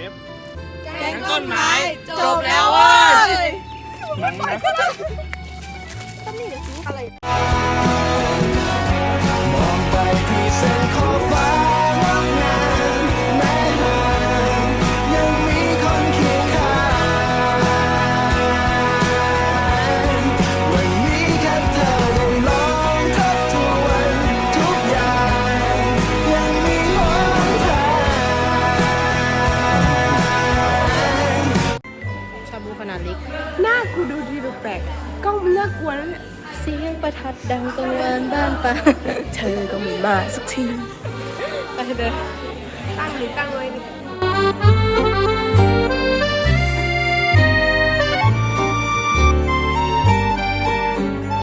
ว็บแกงต้นไม้จบแล้วเว้ย หนังนี่ยซูอะไร หน้ากูดูดีแปลกๆกล้องมันน่ากลัวแล้วเนี่ยเสียงประทัดดังกังวานบ้านป่าเธอก็ไม่มาสักทีไปเด้อตั้งหรือตั้งไว้ดิ